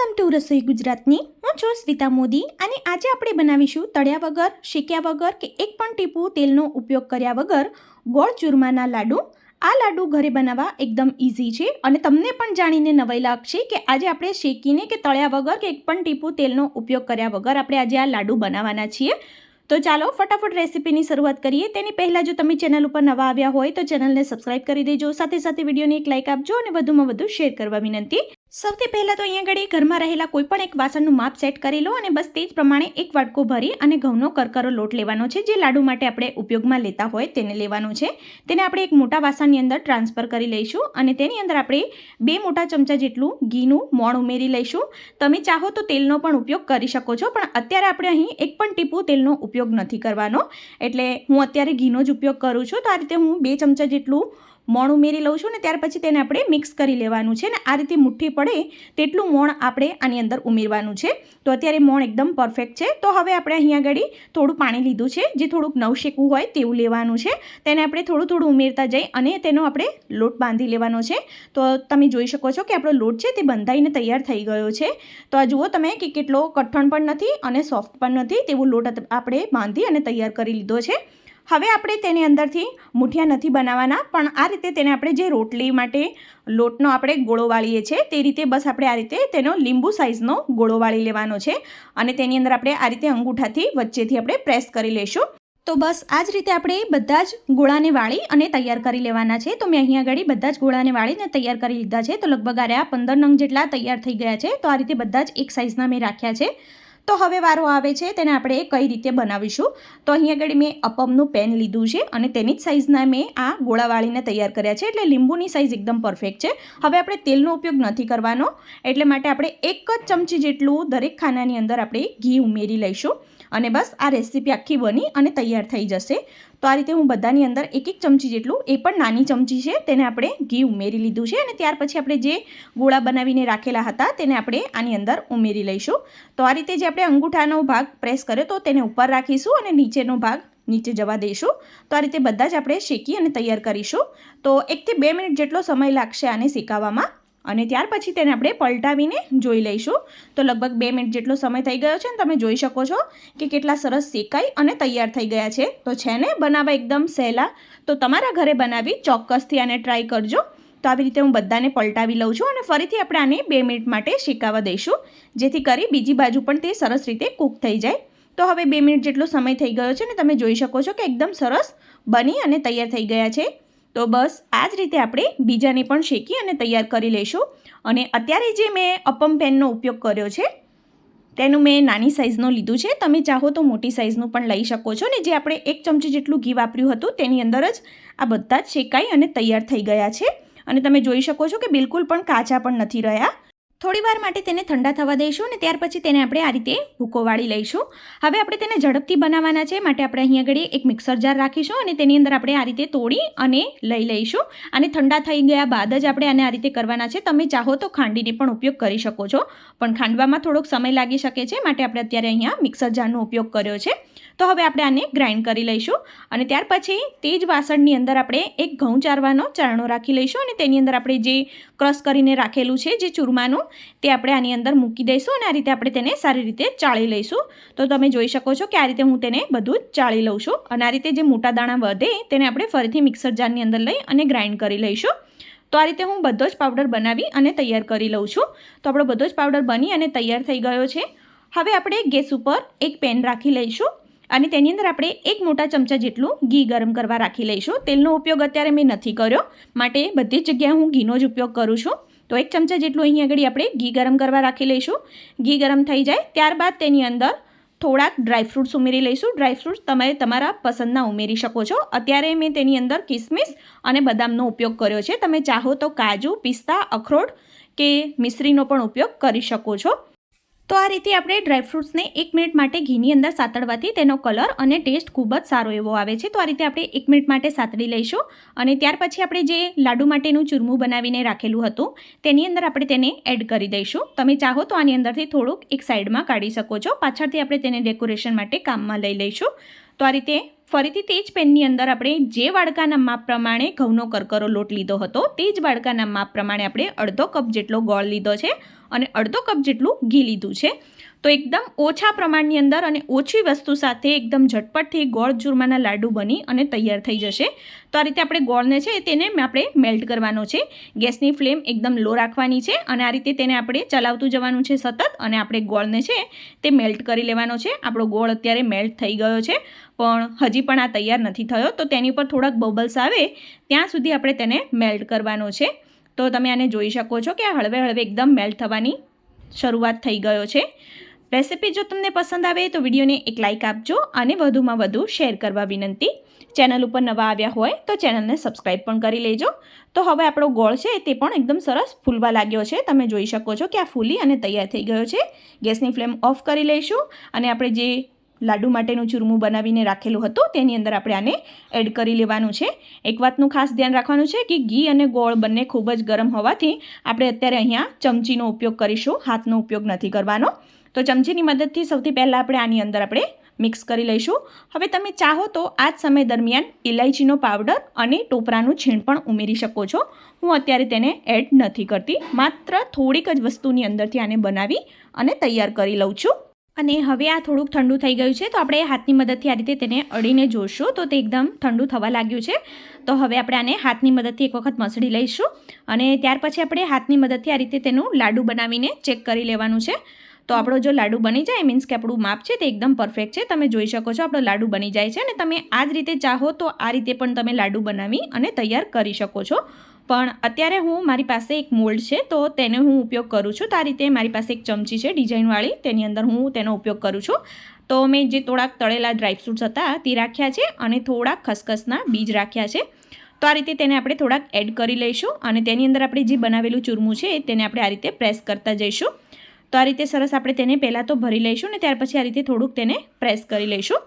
Welcome to રસોઈ ગુજરાતની. હું છું સ્મિતા મોદી અને આજે આપણે બનાવીશું તળ્યા વગર, શેક્યા વગર કે એક પણ ટીપું તેલનો ઉપયોગ કર્યા વગર ગોળ ચૂરમાના લાડુ. આ લાડુ ઘરે બનાવવા એકદમ ઇઝી છે અને તમને પણ જાણીને નવાઈ લાગશે કે આજે આપણે શેકીને કે તળ્યા વગર કે એક પણ ટીપું તેલનો ઉપયોગ કર્યા વગર આપણે આજે આ લાડુ બનાવવાના છીએ. તો ચાલો ફટાફટ રેસીપીની શરૂઆત કરીએ. તેની પહેલાં જો તમે ચેનલ ઉપર નવા આવ્યા હોય તો ચેનલને સબસ્ક્રાઇબ કરી દેજો. સાથે સાથે વિડીયોને એક લાઇક આપજો અને વધુમાં વધુ શેર કરવા વિનંતી. સૌથી પહેલાં તો અહીંયા આગળ ઘરમાં રહેલા કોઈ પણ એક વાસણનું માપ સેટ કરી લો અને બસ તે જ પ્રમાણે એક વાટકો ભરી અને ઘઉંનો કરકરો લોટ લેવાનો છે. જે લાડુ માટે આપણે ઉપયોગમાં લેતા હોય તેને લેવાનો છે. તેને આપણે એક મોટા વાસણની અંદર ટ્રાન્સફર કરી લઈશું અને તેની અંદર આપણે બે મોટા ચમચા જેટલું ઘીનું મોણ ઉમેરી લઈશું. તમે ચાહો તો તેલનો પણ ઉપયોગ કરી શકો છો, પણ અત્યારે આપણે અહીં એક પણ ટીપું તેલનો ઉપયોગ નથી કરવાનો. એટલે હું અત્યારે ઘીનો જ ઉપયોગ કરું છું. તો આ રીતે હું બે ચમચા જેટલું મોણ ઉમેરી લઉં છું ને ત્યાર પછી તેને આપણે મિક્સ કરી લેવાનું છે ને આ રીતે મુઠ્ઠી પડે તેટલું મોણ આપણે આની અંદર ઉમેરવાનું છે. તો અત્યારે મોણ એકદમ પરફેક્ટ છે. તો હવે આપણે અહીંયા આગળ થોડું પાણી લીધું છે, જે થોડુંક નવશેકવું હોય તેવું લેવાનું છે. તેને આપણે થોડું થોડું ઉમેરતા જઈ અને તેનો આપણે લોટ બાંધી લેવાનો છે. તો તમે જોઈ શકો છો કે આપણો લોટ છે તે બંધાઈને તૈયાર થઈ ગયો છે. તો આ જુઓ તમે કે કેટલો કઠણ પણ નથી અને સોફ્ટ પણ નથી તેવું લોટ આપણે બાંધી અને તૈયાર કરી લીધો છે. હવે આપણે તેની અંદરથી મૂઠિયા નથી બનાવવાના, પણ આ રીતે તેને આપણે જે રોટલી માટે લોટનો આપણે ગોળો વાળીએ છીએ, તે રીતે બસ આપણે આ રીતે તેનો લીંબુ સાઇઝનો ગોળો વાળી લેવાનો છે અને તેની અંદર આપણે આ રીતે અંગૂઠાથી વચ્ચેથી આપણે પ્રેસ કરી લઈશું. તો બસ આ જ રીતે આપણે બધા જ ગોળાને વાળી અને તૈયાર કરી લેવાના છે. તો મેં અહીંયા આગળ બધા જ ગોળાને વાળીને તૈયાર કરી લીધા છે. તો લગભગ આ પંદર નંગ જેટલા તૈયાર થઈ ગયા છે. તો આ રીતે બધા જ એક સાઇઝના મેં રાખ્યા છે. તો હવે વારો આવે છે, તેને આપણે કઈ રીતે બનાવીશું? તો અહીં આગળ મેં અપમનું પેન લીધું છે અને તેની જ સાઇઝના મેં આ ગોળા વાળીને તૈયાર કર્યા છે, એટલે લીંબુની સાઇઝ એકદમ પરફેક્ટ છે. હવે આપણે તેલનો ઉપયોગ નથી કરવાનો, એટલે માટે આપણે એક જ ચમચી જેટલું દરેક ખાનાની અંદર આપણે ઘી ઉમેરી લઈશું. અને બસ આ રેસીપી આખી બની અને તૈયાર થઈ જશે. તો આ રીતે હું બધાની અંદર એક એક ચમચી જેટલું, એ પણ નાની ચમચી છે, તેને આપણે ઘી ઉમેરી લીધું છે અને ત્યાર પછી આપણે જે ગોળા બનાવીને રાખેલા હતા, તેને આપણે આની અંદર ઉમેરી લઈશું. તો આ રીતે જે આપણે અંગૂઠાનો ભાગ પ્રેસ કર્યો તો તેને ઉપર રાખીશું અને નીચેનો ભાગ નીચે જવા દઈશું. તો આ રીતે બધા જ આપણે શેકી અને તૈયાર કરીશું. તો એકથી બે મિનિટ જેટલો સમય લાગશે આને શેકાવામાં. અને ત્યાર પછી તેને આપણે પલટાવીને જોઈ લઈશું. તો લગભગ બે મિનિટ જેટલો સમય થઈ ગયો છે ને તમે જોઈ શકો છો કે કેટલા સરસ શેકાઈ અને તૈયાર થઈ ગયા છે. તો છે ને, બનાવવા એકદમ સહેલા. તો તમારા ઘરે બનાવી ચોક્કસથી આને ટ્રાય કરજો. તો આવી રીતે હું બધાને પલટાવી લઉં છું અને ફરીથી આપણે આને બે મિનિટ માટે શેકાવા દઈશું. જેથી કરી બીજી બાજુ પણ તે સરસ રીતે કૂક થઈ જાય. તો હવે બે મિનિટ જેટલો સમય થઈ ગયો છે ને તમે જોઈ શકો છો કે એકદમ સરસ બની અને તૈયાર થઈ ગયા છે. તો બસ આ જ રીતે આપણે બીજાને પણ શેકી અને તૈયાર કરી લઈશું અને અત્યારે જે મેં અપમ પેનનો ઉપયોગ કર્યો છે, તેનું મેં નાની સાઇઝનું લીધું છે. તમે ચાહો તો મોટી સાઇઝનું પણ લઈ શકો છો. ને જે આપણે એક ચમચી જેટલું ઘી વાપર્યું હતું, તેની અંદર જ આ બધા જ શેકાઈ અને તૈયાર થઈ ગયા છે. અને તમે જોઈ શકો છો કે બિલકુલ પણ કાચા પણ નથી રહ્યા. થોડી વાર માટે તેને ઠંડા થવા દઈશું અને ત્યાર પછી તેને આપણે આ રીતે ભૂકો વાળી લઈશું. હવે આપણે તેને ઝડપથી બનાવવાના છે. માટે આપણે અહીં આગળ એક મિક્સર જાર રાખીશું અને તેની અંદર આપણે આ રીતે તોડી અને લઈ લઈશું. અને ઠંડા થઈ ગયા બાદ જ આપણે આને આ રીતે કરવાના છે. તમે ચાહો તો ખાંડીને પણ ઉપયોગ કરી શકો છો. પણ ખાંડવામાં થોડોક સમય લાગી શકે છે. માટે આપણે અત્યારે અહીંયા મિક્સર જારનો ઉપયોગ કર્યો છે. તો હવે આપણે આને ગ્રાઇન્ડ કરી લઈશું. અને ત્યાર પછી તે જ વાસણની અંદર આપણે એક ઘઉં ચારવાનો ચારણો રાખી લઈશું. અને તેની અંદર આપણે જે ક્રશ કરીને રાખેલું છે, જે ચૂરમાનું તે આપણે આની અંદર મૂકી દઈશું અને આ રીતે આપણે તેને સારી રીતે ચાળી લઈશું. તો તમે જોઈ શકો છો કે આ રીતે હું તેને બધું ચાળી લઉં છું. અને આ રીતે જે મોટા દાણા વધે તેને આપણે ફરીથી મિક્સર જારની અંદર લઈ અને ગ્રાઇન્ડ કરી લઈશું. તો આ રીતે હું બધો જ પાવડર બનાવી અને તૈયાર કરી લઉં છું. તો આપણો બધો જ પાવડર બની અને તૈયાર થઈ ગયો છે. હવે આપણે ગેસ ઉપર એક પેન રાખી લઈશું અને તેની અંદર આપણે એક મોટા ચમચા જેટલું ઘી ગરમ કરવા રાખી લઈશું. તેલનો ઉપયોગ અત્યારે મેં નથી કર્યો. માટે બધી જ જગ્યાએ હું ઘીનો જ ઉપયોગ કરું છું. તો એક ચમચા જેટલું અહીં આગળ આપણે ઘી ગરમ કરવા રાખી લઈશું. ઘી ગરમ થઈ જાય ત્યારબાદ તેની અંદર થોડાક ડ્રાયફ્રૂટ્સ ઉમેરી લઈશું. ડ્રાયફ્રૂટ્સ તમે તમારા પસંદના ઉમેરી શકો છો. અત્યારે મેં તેની અંદર કિસમિસ અને બદામનો ઉપયોગ કર્યો છે. તમે ચાહો તો કાજુ, પિસ્તા, અખરોટ કે મિશ્રીનો પણ ઉપયોગ કરી શકો છો. તો આ રીતે આપણે ડ્રાયફ્રૂટ્સને એક મિનિટ માટે ઘીની અંદર સાતડવાથી તેનો કલર અને ટેસ્ટ ખૂબ જ સારો એવો આવે છે. તો આ રીતે આપણે એક મિનિટ માટે સાતળી લઈશું અને ત્યાર પછી આપણે જે લાડુ માટેનું ચૂરમું બનાવીને રાખેલું હતું, તેની અંદર આપણે તેને એડ કરી દઈશું. તમે ચાહો તો આની અંદરથી થોડુંક એક સાઈડમાં કાઢી શકો છો. પાછળથી આપણે તેને ડેકોરેશન માટે કામમાં લઈ લઈશું. તો આ રીતે ફરીથી તે જ પેનની અંદર આપણે જે વાડકાના માપ પ્રમાણે ઘઉંનો કરકરો લોટ લીધો હતો, તે જ વાડકાના માપ પ્રમાણે આપણે અડધો કપ જેટલો ગોળ લીધો છે અને અડધો કપ જેટલું ઘી લીધું છે. તો એકદમ ઓછા પ્રમાણની અંદર અને ઓછી વસ્તુ સાથે એકદમ ઝટપટથી ગોળ ચૂરમાના લાડુ બની અને તૈયાર થઈ જશે. તો આ રીતે આપણે ગોળને છે તેને આપણે મેલ્ટ કરવાનો છે. ગેસની ફ્લેમ એકદમ લો રાખવાની છે અને આ રીતે તેને આપણે ચલાવતું જવાનું છે સતત અને આપણે ગોળને છે તે મેલ્ટ કરી લેવાનો છે. આપણો ગોળ અત્યારે મેલ્ટ થઈ ગયો છે, પણ હજી પણ આ તૈયાર નથી થયો. તો તેની ઉપર થોડાક બબલ્સ આવે, ત્યાં સુધી આપણે તેને મેલ્ટ કરવાનો છે. તો તમે આને જોઈ શકો છો કે હળવે હળવે એકદમ મેલ્ટ થવાની શરૂઆત થઈ ગયો છે. રેસિપી જો તમને પસંદ આવે તો વિડીયોને એક લાઇક આપજો અને વધુમાં વધુ શેર કરવા વિનંતી. ચેનલ ઉપર નવા આવ્યા હોય તો ચેનલને સબસ્ક્રાઈબ પણ કરી લેજો. તો હવે આપણો ગોળ છે તે પણ એકદમ સરસ ફૂલવા લાગ્યો છે. તમે જોઈ શકો છો કે આ ફૂલી અને તૈયાર થઈ ગયો છે. ગેસની ફ્લેમ ઓફ કરી લઈશું અને આપણે જે લાડુ માટેનું ચૂરમું બનાવીને રાખેલું હતું તેની અંદર આપણે આને એડ કરી લેવાનું છે. એક વાતનું ખાસ ધ્યાન રાખવાનું છે કે ઘી અને ગોળ બંને ખૂબ જ ગરમ હોવાથી આપણે અત્યારે અહીંયા ચમચીનો ઉપયોગ કરીશું. હાથનો ઉપયોગ નથી કરવાનો. તો ચમચીની મદદથી સૌથી પહેલાં આપણે આની અંદર આપણે મિક્સ કરી લઈશું. હવે તમે ચાહો તો આ જ સમય દરમિયાન ઇલાયચીનો પાવડર અને ટોપરાનું છીણ પણ ઉમેરી શકો છો. હું અત્યારે તેને એડ નથી કરતી. માત્ર થોડીક જ વસ્તુની અંદરથી આને બનાવી અને તૈયાર કરી લઉં છું. અને હવે આ થોડુંક ઠંડુ થઈ ગયું છે, તો આપણે હાથની મદદથી આ રીતે તેને અડીને જોઈશું તો તે એકદમ ઠંડુ થવા લાગ્યું છે. તો હવે આપણે આને હાથની મદદથી એક વખત મસળી લઈશું. અને ત્યાર પછી આપણે હાથની મદદથી આ રીતે તેનું લાડુ બનાવીને ચેક કરી લેવાનું છે. તો આપણો જો લાડુ બની જાય મીન્સ કે આપણું માપ છે તે એકદમ પરફેક્ટ છે. તમે જોઈ શકો છો આપણો લાડુ બની જાય છે અને તમે આ જ રીતે ચાહો તો આ રીતે પણ તમે લાડુ બનાવી અને તૈયાર કરી શકો છો. પણ અત્યારે હું મારી પાસે એક મોલ્ડ છે તો તેને હું ઉપયોગ કરું છું. તો આ રીતે મારી પાસે એક ચમચી છે ડિઝાઇનવાળી તેની અંદર હું તેનો ઉપયોગ કરું છું. તો મેં જે થોડાક તળેલા ડ્રાયફ્રૂટ્સ હતા તે રાખ્યા છે અને થોડાક ખસખસના બીજ રાખ્યા છે. તો આ રીતે તેને આપણે થોડાક એડ કરી લઈશું અને તેની અંદર આપણે જે બનાવેલું ચૂરમું છે તેને આપણે આ રીતે પ્રેસ કરતા જઈશું. તો આ રીતે સરસ આપણે તેને પહેલાં તો ભરી લઈશું ને ત્યાર પછી આ રીતે થોડુંક તેને પ્રેસ કરી લઈશું.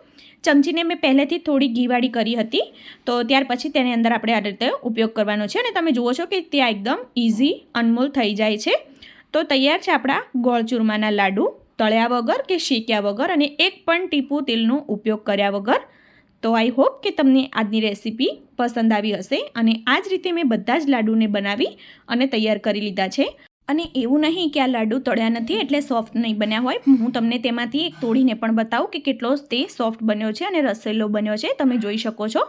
ચમચીને મેં પહેલેથી થોડી ઘીવાળી કરી હતી. તો ત્યાર પછી તેની અંદર આપણે આ રીતે ઉપયોગ કરવાનો છે અને તમે જુઓ છો કે ત્યાં એકદમ ઇઝી અનમોલ થઈ જાય છે. તો તૈયાર છે આપણા ગોળ ચૂરમાના લાડુ, તળ્યા વગર કે શેક્યા વગર અને એક પણ ટીપું તેલનો ઉપયોગ કર્યા વગર. તો આઈ હોપ કે તમને આજની રેસીપી પસંદ આવી હશે અને આ જ રીતે મેં બધા જ લાડુને બનાવી અને તૈયાર કરી લીધા છે. અને એવું નહીં કે આ લાડુ તળ્યા નથી, એટલે સોફ્ટ નહીં બન્યા હોય. હું તમને તેમાંથી એક તોડીને પણ બતાવું કે કેટલો તે સોફ્ટ બન્યો છે અને રસેલો બન્યો છે. તમે જોઈ શકો છો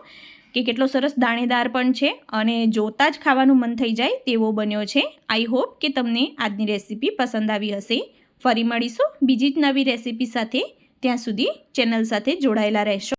કે કેટલો સરસ દાણેદાર પણ છે અને જોતાં જ ખાવાનું મન થઈ જાય તેવો બન્યો છે. આઈ હોપ કે તમને આજની રેસીપી પસંદ આવી હશે. ફરી મળીશું બીજી જ નવી રેસીપી સાથે. ત્યાં સુધી ચેનલ સાથે જોડાયેલા રહેશો.